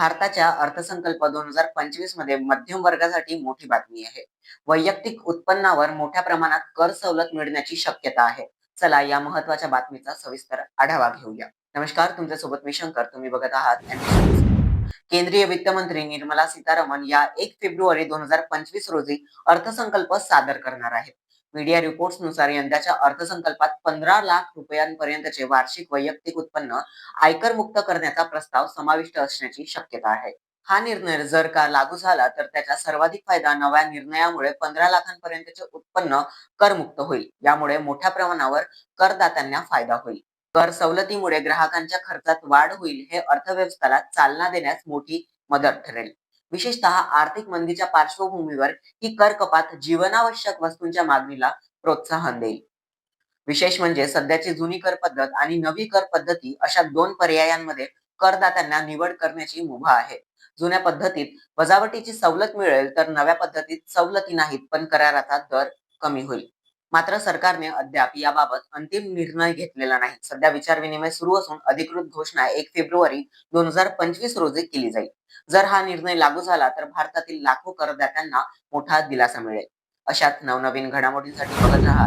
भारताच्या अर्थसंकल्प दोन हजार पंचवीसमध्ये मध्यम वर्गासाठी मोठी बातमी आहे. वैयक्तिक उत्पन्नावर मोठ्या प्रमाणात कर सवलत मिळण्याची शक्यता आहे. चला या महत्त्वाच्या बातमीचा सविस्तर आढावा घेऊया. नमस्कार तुमच्यासोबत मी शंकर. तुम्ही बघत आहात केंद्रीय वित्त मंत्री निर्मला सीतारामन या एक फेब्रुवारी दोन हजार पंचवीस रोजी अर्थसंकल्प सादर करणार आहेत. मीडिया रिपोर्ट्सनुसार यंदाच्या अर्थसंकल्पात पंधरा लाख रुपयांपर्यंतचे वार्षिक वैयक्तिक उत्पन्न आयकर मुक्त करण्याचा प्रस्ताव समाविष्ट असण्याची शक्यता आहे. हा निर्णय जर का लागू झाला तर त्याचा सर्वाधिक फायदा नव्या निर्णयामुळे पंधरा लाखांपर्यंतचे उत्पन्न करमुक्त होईल. यामुळे मोठ्या प्रमाणावर करदात्यांना फायदा होईल. कर सवलतीमुळे ग्राहकांच्या खर्चात वाढ होईल हे अर्थव्यवस्थेला चालना देण्यास मोठी मदत ठरेल. विशेषतः आर्थिक मंदीच्या पार्श्वभूमीवर ही कर कपात जीवनावश्यक वस्तूंच्या मागणीला प्रोत्साहन देईल. विशेष म्हणजे सध्याची जुनी कर पद्धत आणि नवी कर पद्धती अशा दोन पर्यायांमध्ये करदात्यांना निवड करण्याची मुभा आहे. जुन्या पद्धतीत वजावटीची सवलत मिळेल तर नव्या पद्धतीत सवलती नाहीत पण कराराचा दर कमी होईल. मात्र सरकारने अद्याप याबाबत अंतिम निर्णय घेतलेला नाही. सध्या विचारविनिमय सुरू असून अधिकृत घोषणा एक फेब्रुवारी दोन हजार पंचवीस रोजी केली जाईल. जर हा निर्णय लागू झाला तर भारतातील लाखो करदात्यांना मोठा दिलासा मिळेल. अशात नवनवीन घडामोडींसाठी बघत राहा.